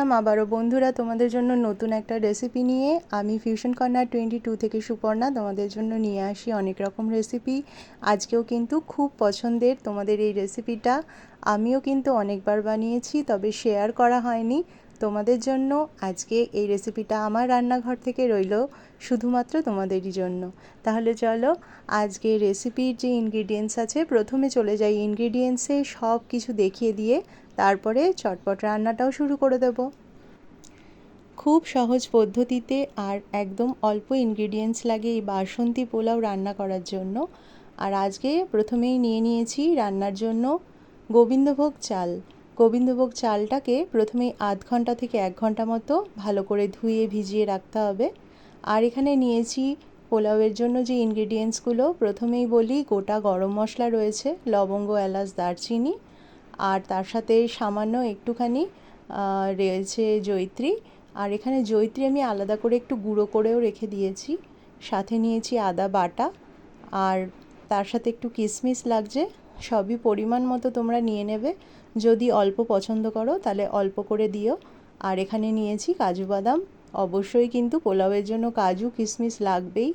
আসলাম। আবারও বন্ধুরা, তোমাদের জন্য নতুন একটা রেসিপি নিয়ে। আমি ফিউশন কর্নার টোয়েন্টি টু থেকে সুপর্ণা, তোমাদের জন্য নিয়ে আসি অনেক রকম রেসিপি আজকেও কিন্তু খুব পছন্দের তোমাদের এই রেসিপিটা আমিও কিন্তু অনেকবার বানিয়েছি, তবে শেয়ার করা হয়নি। তোমাদের জন্য আজকে এই রেসিপিটা আমার রান্নাঘর থেকে রইল শুধুমাত্র তোমাদেরই জন্য। তাহলে চলো, আজকে রেসিপির যে ইনগ্রিডিয়েন্টস আছে, প্রথমে চলে যাই ইনগ্রিডিয়েন্টসে সব কিছু দেখিয়ে দিয়ে তারপরে চটপট রান্নাটাও শুরু করে দেব। খুব সহজ পদ্ধতিতে আর একদম অল্প ইনগ্রিডিয়েন্টস লাগে এই বাসন্তী পোলাও রান্না করার জন্য। আর আজকে প্রথমেই নিয়ে নিয়েছি রান্নার জন্য গোবিন্দভোগ চাল। গোবিন্দভোগ চালটাকে প্রথমেই আধ ঘণ্টা থেকে এক ঘণ্টা মতো ভালো করে ধুয়ে ভিজিয়ে রাখতে হবে। আর এখানে নিয়েছি পোলাওয়ের জন্য যে ইনগ্রিডিয়েন্টসগুলো প্রথমেই বলি গোটা গরম মশলা রয়েছে, লবঙ্গ, এলাচ, দারচিনি, আর তার সাথে সামান্য একটুখানি রয়েছে জৈত্রী আর এখানে জৈত্রী আমি আলাদা করে একটু গুঁড়ো করেও রেখে দিয়েছি। সাথে নিয়েছি আদা বাটা, আর তার সাথে একটু কিশমিশ লাগছে, সবই পরিমাণ মতো তোমরা নিয়ে নেবে। যদি অল্প পছন্দ করো, তাহলে অল্প করে দিও। আর এখানে নিয়েছি কাজু বাদাম। অবশ্যই কিন্তু পোলাওয়ের জন্য কাজু কিশমিশ লাগবেই।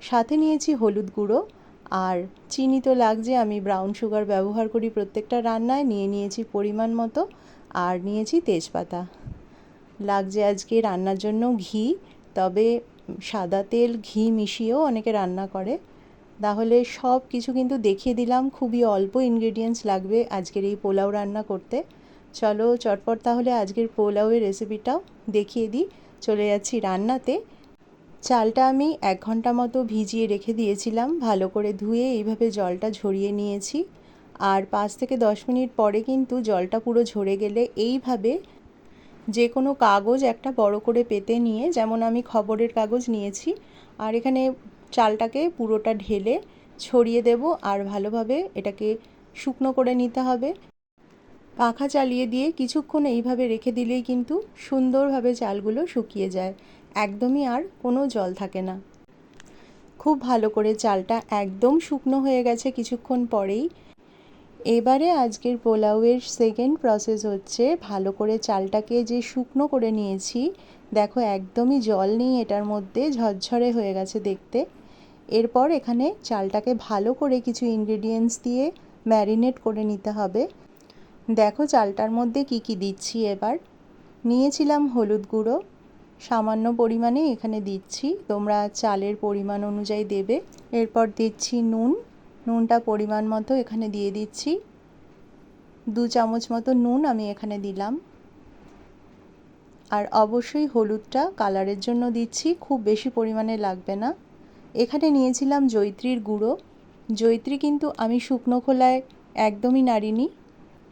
সাথে নিয়েছি হলুদ গুঁড়ো। আর চিনি তো লাগছে, আমি ব্রাউন সুগার ব্যবহার করি প্রত্যেকটা রান্নায়। নিয়ে নিয়েছি পরিমাণ মতো। আর নিয়েছি তেজপাতা। লাগছে আজকে রান্নার জন্য ঘি। তবে সাদা তেল, ঘি মিশিয়েও অনেকে রান্না করে। তাহলে সব কিছু কিন্তু দেখিয়ে দিলাম, খুবই অল্প ইনগ্রেডিয়েন্টস লাগবে আজকের এই পোলাও রান্না করতে। চলো চটপট তাহলে আজকের পোলাওয়ের রেসিপিটাও দেখিয়ে দিই। চলে যাচ্ছি রান্নাতে। চালটা আমি এক ঘণ্টা মতো ভিজিয়ে রেখে দিয়েছিলাম, ভালো করে ধুয়ে এইভাবে জলটা ঝরিয়ে নিয়েছি। আর পাঁচ থেকে দশ মিনিট পরে কিন্তু জলটা পুরো ঝরে গেলে এইভাবে যে কোনো কাগজ একটা বড় করে পেতে নিয়ে, যেমন আমি খবরের কাগজ নিয়েছি, আর এখানে চালটাকে পুরোটা ঢেলে ছড়িয়ে দেব আর ভালোভাবে এটাকে শুকনো করে নিতে হবে। পাখা চালিয়ে দিয়ে কিছুক্ষণ এইভাবে রেখে দিলেই কিন্তু সুন্দরভাবে চালগুলো শুকিয়ে যায়। একদমই আর কোনো জল থাকে না। খুব ভালো করে চালটা একদম শুকনো হয়ে গেছে কিছুক্ষণ পরেই। এবারে আজকের পোলাওয়ের সেকেন্ড প্রসেস হচ্ছে ভালো করে চালটাকে যে শুকনো করে নিয়েছি, দেখো একদমই জল নেই এটার মধ্যে, ঝরঝরে হয়ে গেছে দেখতে। এরপর এখানে চালটাকে ভালো করে কিছু ইনগ্রেডিয়েন্টস দিয়ে ম্যারিনেট করে নিতে হবে। দেখো চালটার মধ্যে কি কি দিচ্ছি এবার। নিয়েছিলাম হলুদ গুঁড়ো, সামান্য পরিমাণে এখানে দিচ্ছি, তোমরা চালের পরিমাণ অনুযায়ী দেবে। এরপর দিচ্ছি নুন নুনটা পরিমাণ মতো এখানে দিয়ে দিচ্ছি। দু চামচ মতো নুন আমি এখানে দিলাম। আর অবশ্যই হলুদটা কালারের জন্য দিচ্ছি, খুব বেশি পরিমাণে লাগবে না। এখানে নিয়েছিলাম জৈত্রীর গুঁড়ো। জৈত্রী কিন্তু আমি শুকনো খোলায় একদমই নাড়িনি।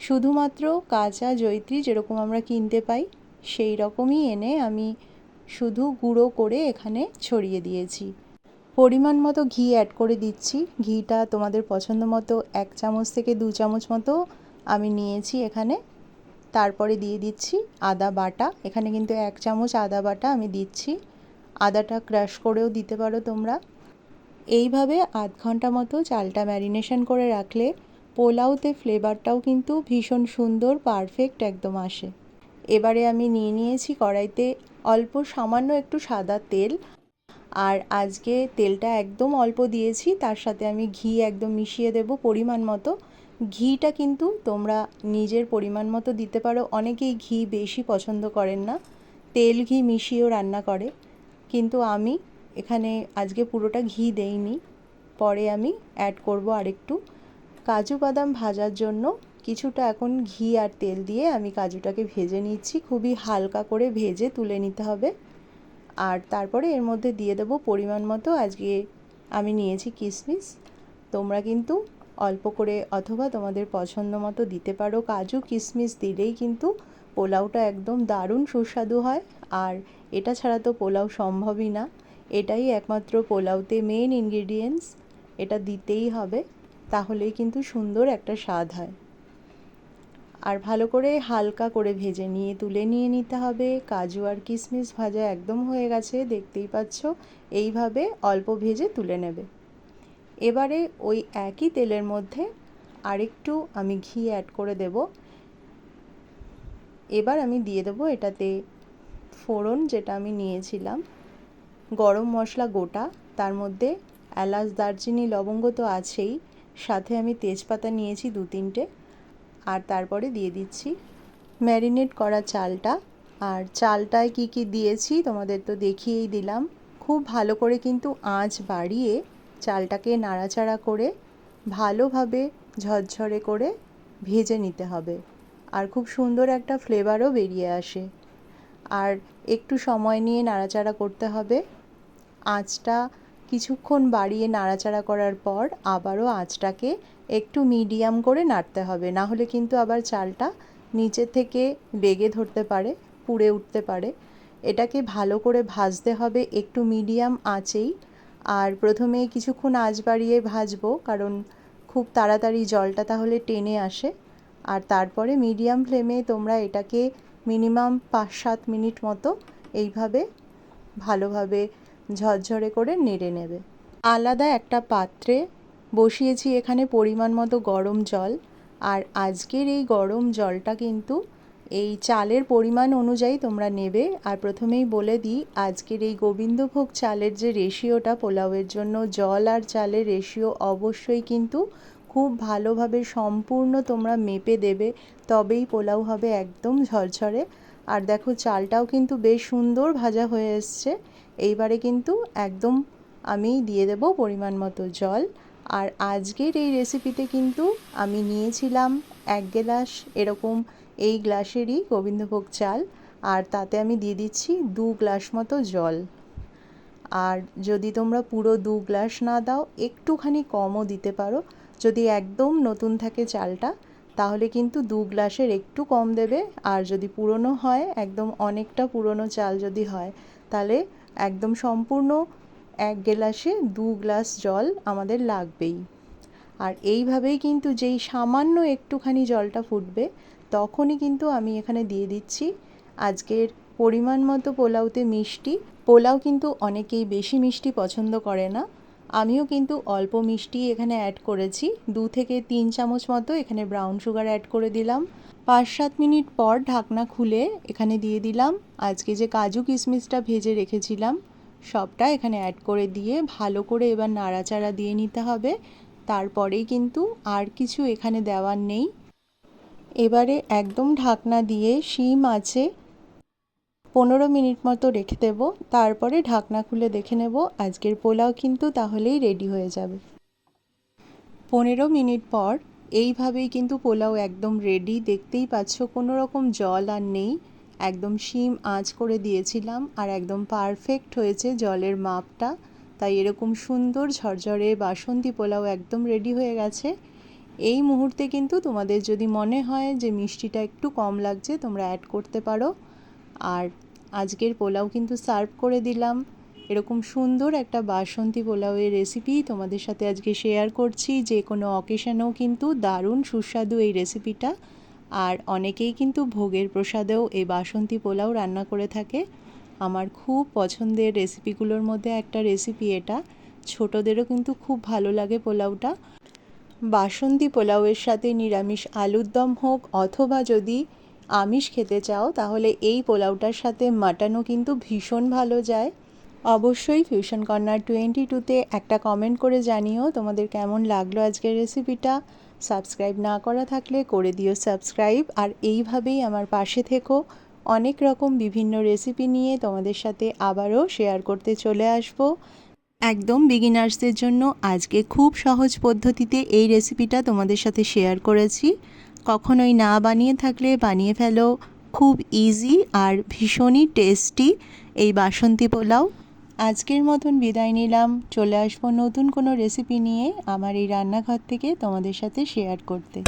শুধুমাত্র কাঁচা জৈত্রী যেরকম আমরা কিনতে পাই, সেই রকমই এনে আমি শুধু গুঁড়ো করে এখানে ছড়িয়ে দিয়েছি। পরিমাণ মতো ঘি অ্যাড করে দিচ্ছি। ঘিটা তোমাদের পছন্দ মতো এক চামচ থেকে দু চামচ মতো আমি নিয়েছি এখানে। তারপরে দিয়ে দিচ্ছি আদা বাটা। এখানে কিন্তু এক চামচ আদা বাটা আমি দিচ্ছি। আদাটা ক্রাশ করেও দিতে পারো তোমরা। এইভাবে আধ ঘণ্টা মতো চালটা ম্যারিনেশন করে রাখলে পোলাওতে ফ্লেভারটাও কিন্তু ভীষণ সুন্দর পারফেক্ট একদম আসে। এবারে আমি নিয়ে নিয়েছি কড়াইতে অল্প সামান্য একটু সাদা তেল। আর আজকে তেলটা একদম অল্প দিয়েছি, তার সাথে আমি ঘি একদম মিশিয়ে দেব পরিমাণ মতো। ঘিটা কিন্তু তোমরা নিজের পরিমাণ মতো দিতে পারো, অনেকেই ঘি বেশি পছন্দ করেন না, তেল ঘি মিশিয়েও রান্না করে। কিন্তু আমি এখানে আজকে পুরোটা ঘি দেইনি, পরে আমি অ্যাড করব আরেকটু। কাজু বাদাম ভাজার জন্য কিছুটা এখন ঘি আর তেল দিয়ে আমি কাজুটাকে ভেজে নিচ্ছি, খুবই হালকা করে ভেজে তুলে নিতে হবে। আর তারপরে এর মধ্যে দিয়ে দেবো পরিমাণ মতো। আজকে আমি নিয়েছি কিশমিশ তোমরা কিন্তু অল্প করে অথবা তোমাদের পছন্দ মতো দিতে পারো। কাজু কিশমিশ দিলেই কিন্তু পোলাওটা একদম দারুণ সুস্বাদু হয়। আর এটা ছাড়া তো পোলাও সম্ভবই না। এটাই একমাত্র পোলাওতে মেন ইনগ্রিডিয়েন্টস এটা দিতেই হবে। তাহলেই কিন্তু সুন্দর একটা স্বাদ হয়। আর ভালো করে হালকা করে ভেজে নিয়ে, তুলে নিয়ে নিতে হবে। কাজু আর কিশমিশ ভাজা একদম হয়ে গেছে, দেখতেই পাচ্ছ? এইভাবে অল্প ভেজে তুলে নেবে। এবারে ওই একই তেলের মধ্যে আরেকটু আমি ঘি অ্যাড করে দেব। এবার আমি দিয়ে দেবো এটাতে ফোড়ন, যেটা আমি নিয়েছিলাম। গরম মশলা গোটা, তার মধ্যে এলাচ, দারচিনি, লবঙ্গ তো আছেই। সাথে আমি তেজপাতা নিয়েছি দু তিনটে। আর তারপরে দিয়ে দিচ্ছি ম্যারিনেট করা চালটা। আর চালটায় কি কি দিয়েছি তোমাদের তো দেখিয়েই দিলাম। খুব ভালো করে কিন্তু আঁচ বাড়িয়ে চালটাকে নাড়াচাড়া করে ভালোভাবে ঝরঝরে করে ভেজে নিতে হবে। আর খুব সুন্দর একটা ফ্লেভারও বেরিয়ে আসে। আর একটু সময় নিয়ে নাড়াচাড়া করতে হবে। আঁচটা কিছুক্ষণ বাড়িয়ে নাড়াচাড়া করার পর আবারও আঁচটাকে একটু মিডিয়াম করে নাড়তে হবে। না হলে কিন্তু আবার চালটা নিচে থেকে লেগে ধরতে পারে, পুড়ে উঠতে পারে। এটাকে ভালো করে ভাজতে হবে একটু মিডিয়াম আঁচেই। আর প্রথমে কিছুক্ষণ আঁচ বাড়িয়ে ভাজবো, কারণ খুব তাড়াতাড়ি জলটা তাহলে টেনে আসে। আর তারপরে মিডিয়াম ফ্লেমে তোমরা এটাকে মিনিমাম পাঁচ সাত মিনিট মতো এইভাবে ভালোভাবে ঝরঝরে করে নেড়ে নেবে। আলাদা একটা পাত্রে বসিয়েছি এখানে পরিমাণ মতো গরম জল, আর আজকের এই গরম জলটা কিন্তু এই চালের পরিমাণ অনুযায়ী তোমরা নেবে। আর প্রথমেই বলে দিই, আজকের এই গোবিন্দভোগ চালের যে রেশিওটা, পোলাওয়ের জন্য জল আর চালের রেশিও অবশ্যই কিন্তু খুব ভালোভাবে সম্পূর্ণ তোমরা মেপে দেবে, তবেই পোলাও হবে একদম ঝরঝরে। আর দেখো, চালটাও কিন্তু বেশ সুন্দর ভাজা হয়ে এসছে। এইবারে কিন্তু একদম আমি দিয়ে দেব পরিমাণ মতো জল। আর আজকের এই রেসিপিতে কিন্তু আমি নিয়েছিলাম এক গ্লাস এরকম এই গ্লাসেরই গোবিন্দভোগ চাল। আর তাতে আমি দিয়ে দিচ্ছি দু গ্লাস মতো জল। আর যদি তোমরা পুরো দু গ্লাস না দাও, একটুখানি কমও দিতে পারো। যদি একদম নতুন থাকে চালটা, তাহলে কিন্তু দু গ্লাসের একটু কম দেবে। আর যদি পুরনো হয়, একদম অনেকটা পুরনো চাল যদি হয়, তাহলে একদম সম্পূর্ণ এক গ্লাসে দু গ্লাস জল আমাদের লাগবেই। আর এইভাবেই কিন্তু যেই সামান্য একটুখানি জলটা ফুটবে, তখনই কিন্তু আমি এখানে দিয়ে দিচ্ছি আজকের পরিমাণ মতো পোলাওতে মিষ্টি। পোলাও কিন্তু অনেকেই বেশি মিষ্টি পছন্দ করে না। আমিও কিন্তু অল্প মিষ্টি এখানে অ্যাড করেছি। দু থেকে তিন চামচ মতো এখানে ব্রাউন সুগার অ্যাড করে দিলাম। পাঁচ সাত মিনিট পর ঢাকনা খুলে এখানে দিয়ে দিলাম। আজকে যে কাজু কিশমিশটা ভেজে রেখেছিলাম, সবটা এখানে অ্যাড করে দিয়ে ভালো করে এবার নাড়াচাড়া দিয়ে নিতে হবে। তারপরেই কিন্তু আর কিছু এখানে দেওয়ার নেই। এবারে একদম ঢাকনা দিয়ে শিম আছে পনেরো মিনিট মতো রেখে দেব। তারপরে ঢাকনা খুলে দেখে নেব আজকের পোলাও কিন্তু তাহলেই রেডি হয়ে যাবে। পনেরো মিনিট পর এইভাবেই কিন্তু পোলাও একদম রেডি দেখতেই পাচ্ছ কোনো রকম জল আর নেই। একদম শিম আঁচ করে দিয়েছিলাম আর একদম পারফেক্ট হয়েছে জলের মাপটা। তাই এরকম সুন্দর ঝরঝরে বাসন্তী পোলাও একদম রেডি হয়ে গেছে। এই মুহূর্তে কিন্তু তোমাদের যদি মনে হয় যে মিষ্টিটা একটু কম লাগছে, তোমরা অ্যাড করতে পারো। আর আজকের পোলাও কিন্তু সার্ভ করে দিলাম। এরকম সুন্দর একটা বাসন্তী পোলাওয়ের রেসিপি তোমাদের সাথে আজকে শেয়ার করছি। যে কোনো অকেশনেও কিন্তু দারুণ সুস্বাদু এই রেসিপিটা আর অনেকেই কিন্তু ভোগের প্রসাদেও এই বাসন্তী পোলাও রান্না করে থাকে। আমার খুব পছন্দের রেসিপিগুলোর মধ্যে একটা রেসিপি এটা। ছোটদেরও কিন্তু খুব ভালো লাগে পোলাওটা। বাসন্তী পোলাওয়ের সাথে নিরামিষ আলুর দম হোক অথবা যদি আমিষ খেতে চাও, তাহলে এই পোলাওটার সাথে মাটনও কিন্তু ভীষণ ভালো যায়। অবশ্যই ফিউশন কর্নার টোয়েন্টি টুতে একটা কমেন্ট করে জানিও তোমাদের কেমন লাগল আজকের রেসিপিটা সাবস্ক্রাইব না করা থাকলে করে দিও সাবস্ক্রাইব আর এইভাবেই আমার পাশে থেকো। অনেক রকম বিভিন্ন রেসিপি নিয়ে তোমাদের সাথে আবারও শেয়ার করতে চলে আসব। একদম বিগিনার্সদের জন্য আজকে খুব সহজ পদ্ধতিতে এই রেসিপিটা তোমাদের সাথে শেয়ার করেছি। কখনোই না বানিয়ে থাকলে বানিয়ে ফেলো। খুব ইজি আর ভীষণই টেস্টি এই বাসন্তী পোলাও। আজকের মতন বিদায় নিলাম। চলে আসব নতুন কোনো রেসিপি নিয়ে আমার এই রান্নাঘর থেকে তোমাদের সাথে শেয়ার করতে।